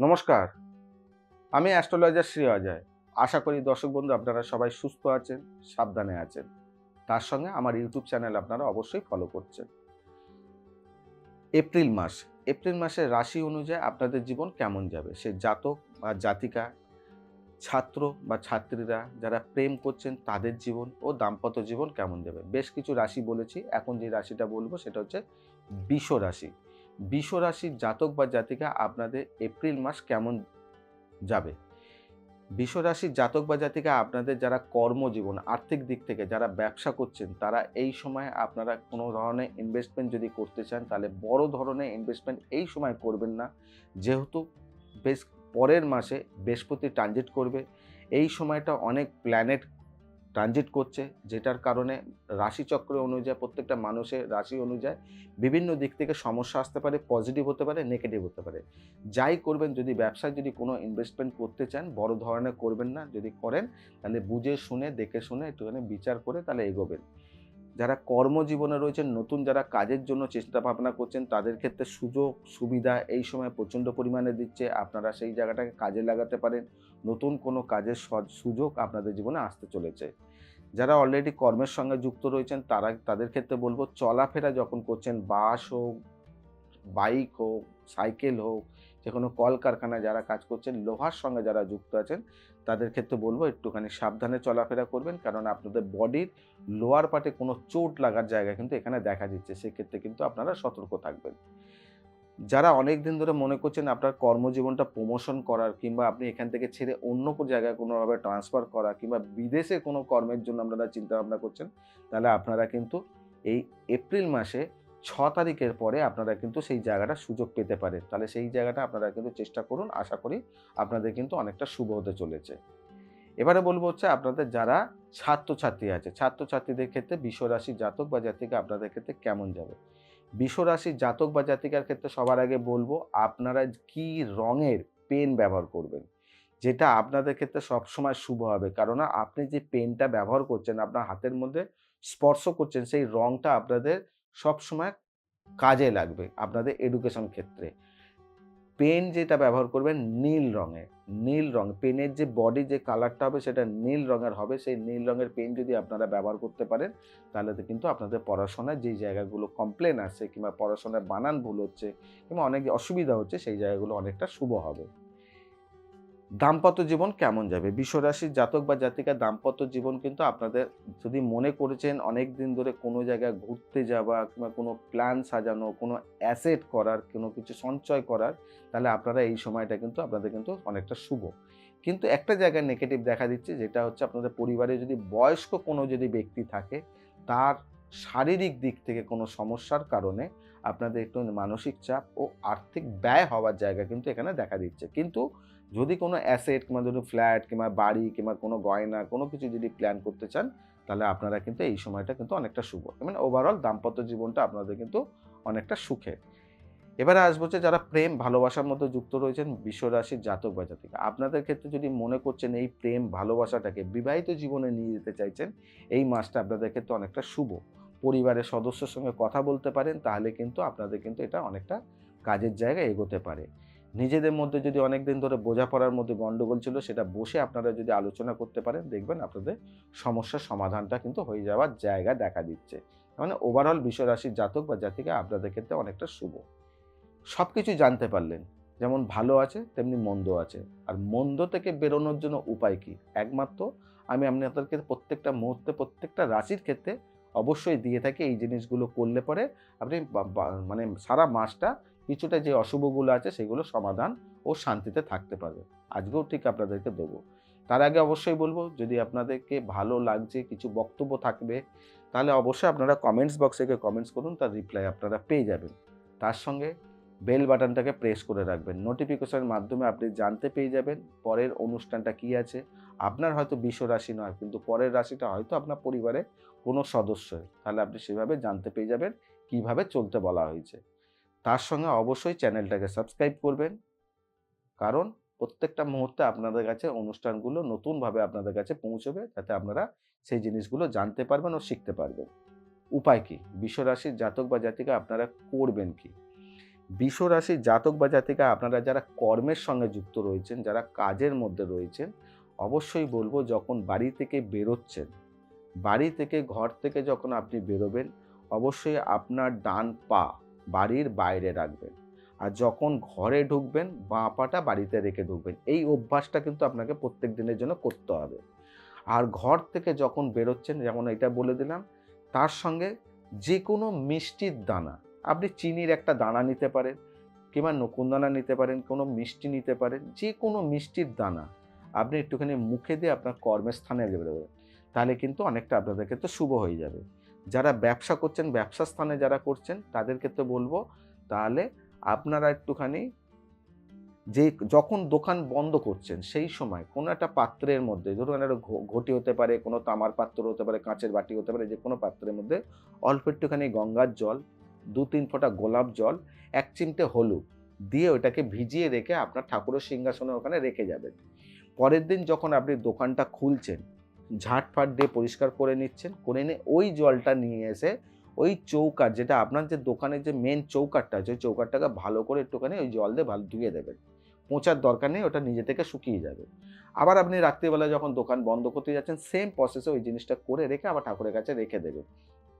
নমস্কার। আমি অ্যাস্ট্রোলজার শ্রী অজয়। আশা করি দর্শক বন্ধু আপনারা সবাই সুস্থ আছেন, সাবধানে আছেন। তার সঙ্গে আমার ইউটিউব চ্যানেল আপনারা অবশ্যই ফলো করছেন। এপ্রিল মাস। এপ্রিল মাসের রাশি অনুযায়ী আপনাদের জীবন কেমন যাবে? সে জাতক বা জাতিকা, ছাত্র বা ছাত্রীরা যারা প্রেম করছেন, তাদের জীবন ও দাম্পত্য জীবন কেমন যাবে? বেশ কিছু রাশি বলেছি। এখন যে রাশিটা বলব সেটা হচ্ছে বিষ রাশি। রাশির জাতক বা জাতিকা আপনাদের এপ্রিল মাস কেমন যাবে? রাশির জাতক বা জাতিকা আপনাদের যারা কর্মজীবন, আর্থিক দিক থেকে যারা ব্যবসা করছেন, তারা এই সময় আপনারা কোনো ধরনের ইনভেস্টমেন্ট যদি করতে চান, তাহলে বড় ধরনের ইনভেস্টমেন্ট এই সময় করবেন না। যেহেতু বেশ পরের মাসে বৃহস্পতি ট্রানজিট করবে, এই সময়টা অনেক প্ল্যানেট ট্রানজিট করছে, যেটার কারণে রাশিচক্র অনুযায়ী, প্রত্যেকটা মানুষের রাশি অনুযায়ী বিভিন্ন দিক থেকে সমস্যা আসতে পারে পজিটিভ হতে পারে নেগেটিভ হতে পারে। যাই করবেন, যদি ব্যবসায় যদি কোনো ইনভেস্টমেন্ট করতে চান, বড় ধরনের করবেন না, যদি করেন, তাহলে বুঝে শুনে, দেখে শুনে একটুখানি বিচার করে তাহলে এগোবেন। যারা কর্মজীবনে রয়েছেন, নতুন যারা কাজের জন্য চেষ্টা ভাবনা করছেন, তাদের ক্ষেত্রে সুযোগ, সুবিধা এই সময় প্রচণ্ড পরিমাণে দিচ্ছে। আপনারা সেই জায়গাটাকে কাজে লাগাতে পারেন। নতুন কোনো কাজের সুযোগ আপনাদের জীবনে আসতে চলেছে। যারা অলরেডি কর্মের সঙ্গে যুক্ত রয়েছেন, তারা, তাদের ক্ষেত্রে বলব, চলাফেরা যখন করছেন, বাস হোক, বাইক হোক, সাইকেল হোক যে কোনো কলকারখানায় যারা কাজ করছেন, লোহার সঙ্গে যারা যুক্ত আছেন তাদের ক্ষেত্রে বলব একটুখানি সাবধানে চলাফেরা করবেন, কারণ আপনাদের বডির লোয়ার পার্টে কোনো চোট লাগার জায়গা কিন্তু এখানে দেখা দিচ্ছে, সেক্ষেত্রে কিন্তু আপনারা সতর্ক থাকবেন। যারা অনেক দিন ধরে মনে করছেন আপনার কর্মজীবনটা প্রমোশন করার কিংবা আপনি এখান থেকে ছেড়ে অন্য কোনো জায়গায় কোনোভাবে ট্রান্সফার করা কিংবা বিদেশে কোনো কর্মের জন্য আপনারা চিন্তা ভাবনা করছেন, তাহলে আপনারা কিন্তু এই এপ্রিল মাসে ছ তারিখের পরে আপনারা কিন্তু সেই জায়গাটা সুযোগ পেতে পারেন। তাহলে সেই জায়গাটা আপনারা কিন্তু চেষ্টা করুন, আশা করি আপনাদের কিন্তু অনেকটা শুভ হতে চলেছে। এবারে বলব হচ্ছে আপনাদের যারা ছাত্রছাত্রী আছে, ছাত্রছাত্রীদের ক্ষেত্রে বিশ্বরাশি জাতক বা জাতিকা আপনাদের ক্ষেত্রে কেমন যাবে? বিশ্বরাশি জাতক বা জাতিকার ক্ষেত্রে সবার আগে বলব, আপনারা কি রঙের পেন ব্যবহার করবেন? যেটা আপনাদের ক্ষেত্রে সবসময় শুভ হবে। কারণ আপনি যে পেনটা ব্যবহার করছেন, আপনার হাতের মধ্যে স্পর্শ করছেন, সেই রঙটা আপনাদের সবসময় কাজে লাগবে আপনাদের এডুকেশন ক্ষেত্রে। পেন যেটা ব্যবহার করবেন নীল রঙের নীল রং পেনের যে বডি যে কালারটা হবে সেটা নীল রঙের হবে, সেই নীল রঙের পেন যদি আপনারা ব্যবহার করতে পারেন, তাহলে তো কিন্তু আপনাদের পড়াশোনায় যেই জায়গাগুলো কমপ্লেন আসছে কিংবা পড়াশোনায় বানান ভুল হচ্ছে কিংবা অনেক অসুবিধা হচ্ছে, সেই জায়গাগুলো অনেকটা শুভ হবে। দাম্পত্য জীবন কেমন যাবে? বিশ্বরাশির জাতক বা জাতিকার দাম্পত্য জীবন কিন্তু আপনাদের যদি মনে করেছেন অনেক দিন ধরে কোনো জায়গায় ঘুরতে যাওয়া কিংবা কোনো প্ল্যান সাজানো, কোনো অ্যাসেট করার, কোনো কিছু সঞ্চয় করার, তাহলে আপনারা এই সময়টা কিন্তু আপনাদের কিন্তু অনেকটা শুভ। কিন্তু একটা জায়গায় নেগেটিভ দেখা দিচ্ছে যেটা হচ্ছে আপনাদের পরিবারে যদি বয়স্ক কোনো যদি ব্যক্তি থাকে, তার শারীরিক দিক থেকে কোনো সমস্যার কারণে আপনাদের একটু মানসিক চাপ ও আর্থিক ব্যয় হওয়ার জায়গা কিন্তু এখানে দেখা দিচ্ছে। কিন্তু যদি কোনো অ্যাসেট কিংবা ধরুন ফ্ল্যাট কিংবা বাড়ি কিংবা কোনো গয়না, কোনো কিছু যদি প্ল্যান করতে চান, তাহলে আপনারা কিন্তু এই সময়টা কিন্তু অনেকটা শুভ। মানে ওভারঅল দাম্পত্য জীবনটা আপনাদের কিন্তু অনেকটা সুখের। এবারে আসব যে যারা প্রেম, ভালোবাসার মধ্যে যুক্ত রয়েছেন, বিশ্বরাশির জাতক বা জাতিকা। আপনাদের ক্ষেত্রে যদি মনে করছেন এই প্রেম, ভালোবাসাটাকে বিবাহিত জীবনে নিয়ে যেতে চাইছেন, এই মাসটা আপনাদের ক্ষেত্রে অনেকটা শুভ। পরিবারের সদস্যের সঙ্গে কথা বলতে পারেন, তাহলে কিন্তু আপনাদের কিন্তু এটা অনেকটা কাজের জায়গায় এগোতে পারে। নিজেদের মধ্যে যদি অনেক দিন ধরে বোঝাপড়ার মধ্যে গণ্ডগোল ছিল, সেটা বসে আপনারা যদি আলোচনা করতে পারেন, দেখবেন আপনাদের সমস্যার সমাধানটা কিন্তু হয়ে যাওয়ার জায়গা দেখা দিচ্ছে। মানে ওভারঅল বিশ্বরাশির জাতক বা জাতিকা আপনাদের ক্ষেত্রে অনেকটা শুভ। সব কিছু জানতে পারলেন, যেমন ভালো আছে, তেমনি মন্দ আছে। আর মন্দ থেকে বেরোনোর জন্য উপায় কি? একমাত্র আমি আপনি আপনাদেরকে প্রত্যেকটা মুহূর্তে, প্রত্যেকটা রাশির ক্ষেত্রে অবশ্যই দিয়ে থাকি, এই জিনিসগুলো করলে পরে আপনি মানে সারা মাসটা কিছুটা যে অশুভগুলো আছে সেগুলো সমাধান ও শান্তিতে থাকতে পারবে। আজকেও ঠিক আপনাদেরকে দেবো। তার আগে অবশ্যই বলব, যদি আপনাদেরকে ভালো লাগছে, কিছু বক্তব্য থাকবে, তাহলে অবশ্যই আপনারা কমেন্টস বক্সে গিয়ে কমেন্টস করুন, তার রিপ্লাই আপনারা পেয়ে যাবেন। তার সঙ্গে বেল বাটনটাকে প্রেস করে রাখবেন। নোটিফিকেশনের মাধ্যমে আপনি জানতে পেয়ে যাবেন পরের অনুষ্ঠানটা কি আছে। আপনার হয়তো বিশ্ব রাশি নয়, কিন্তু পরের রাশিটা হয়তো আপনার পরিবারে কোনো সদস্য তাহলে আপনি সেভাবে জানতে পেয়ে যাবেন, কীভাবে চলতে বলা হয়েছে। তার সঙ্গে অবশ্যই চ্যানেলটাকে সাবস্ক্রাইব করবেন। কারণ প্রত্যেকটা মুহূর্তে আপনাদের কাছে অনুষ্ঠানগুলো নতুনভাবে আপনাদের কাছে পৌঁছবে, যাতে আপনারা সেই জিনিসগুলো জানতে পারবেন ও শিখতে পারবেন। উপায় কি? বিশ্বরাশির জাতক বা জাতিকা আপনারা করবেন কি? বিশ্বরাশির জাতক বা জাতিকা আপনারা যারা কর্মের সঙ্গে যুক্ত রয়েছেন, যারা কাজের মধ্যে রয়েছেন, অবশ্যই বলব যখন বাড়ি থেকে বেরোচ্ছেন, বাড়ি থেকে ঘর থেকে যখন আপনি বেরোবেন, অবশ্যই আপনার ডান পা বাড়ির বাইরে রাখবেন। আর যখন ঘরে ঢুকবেন, বাঁ পাটা বাড়িতে রেখে ঢুকবেন। এই অভ্যাসটা কিন্তু আপনাকে প্রত্যেক দিনের জন্য করতে হবে। আর ঘর থেকে যখন বেরোচ্ছেন, যেমন এটা বলে দিলাম, তার সঙ্গে যে কোনো মিষ্টির দানা, আপনি চিনির একটা দানা নিতে পারেন কিংবা নকুন দানা নিতে পারেন, কোনো মিষ্টি নিতে পারেন যে কোনো মিষ্টির দানা আপনি একটুখানি মুখে দিয়ে আপনার কর্মের কর্মস্থানে বেরোবেন। তাহলে কিন্তু অনেকটা আপনাদের ক্ষেত্রে শুভ হয়ে যাবে। যারা ব্যবসা করছেন, ব্যবসা স্থানে যারা করছেন তাদের ক্ষেত্রে বলব, তাহলে আপনারা একটুখানি যে যখন দোকান বন্ধ করছেন, সেই সময় কোনো একটা পাত্রের মধ্যে, ধরুন একটা ঘটি হতে পারে, কোনো তামার পাত্র হতে পারে, কাঁচের বাটি হতে পারে যে কোনো পাত্রের মধ্যে অল্প একটুখানি গঙ্গার জল, দু তিন ফোঁটা গোলাপ জল, এক চিমটে হলুদ দিয়ে ওটাকে ভিজিয়ে রেখে আপনার ঠাকুরের সিংহাসনে ওখানে রেখে যাবেন। পরের দিন যখন আপনি দোকানটা খুলছেন ঝাঁটফাট দিয়ে পরিষ্কার করে নিচ্ছেন, করে নিয়ে ওই জলটা নিয়ে এসে ওই চৌকাট যেটা আপনার যে দোকানের যে মেন চৌকাটটা আছে, ওই চৌকাটটাকে ভালো করে একটুখানি ওই জল দিয়ে ভালো ধুয়ে দেবেন। পোঁচার দরকার নেই, ওটা নিজে থেকে শুকিয়ে যাবে। আবার আপনি রাত্রিবেলা যখন দোকান বন্ধ করতে যাচ্ছেন সেম প্রসেসে ওই জিনিসটা করে রেখে আবার ঠাকুরের কাছে রেখে দেবেন।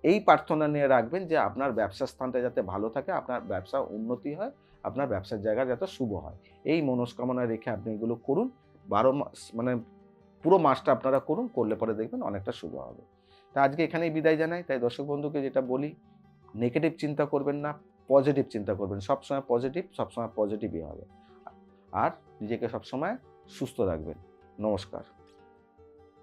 এই প্রার্থনা নিয়ে রাখবেন যে আপনার ব্যবসা স্থানটা যাতে ভালো থাকে, আপনার ব্যবসা উন্নতি হয়, আপনার ব্যবসার জায়গা যাতে শুভ হয়। এই মনস্কামনা রেখে আপনি এগুলো করুন। বারো মাস মানে পুরো মাসটা আপনারা করুন, করলে পরে দেখবেন অনেকটা শুভ হবে। তা আজকে এখানেই বিদায় জানাই। তাই দর্শক বন্ধুকে যেটা বলি নেগেটিভ চিন্তা করবেন না পজিটিভ চিন্তা করবেন। সবসময় পজিটিভ সবসময় পজিটিভই হবে। আর নিজেকে সবসময় সুস্থ রাখবেন। নমস্কার।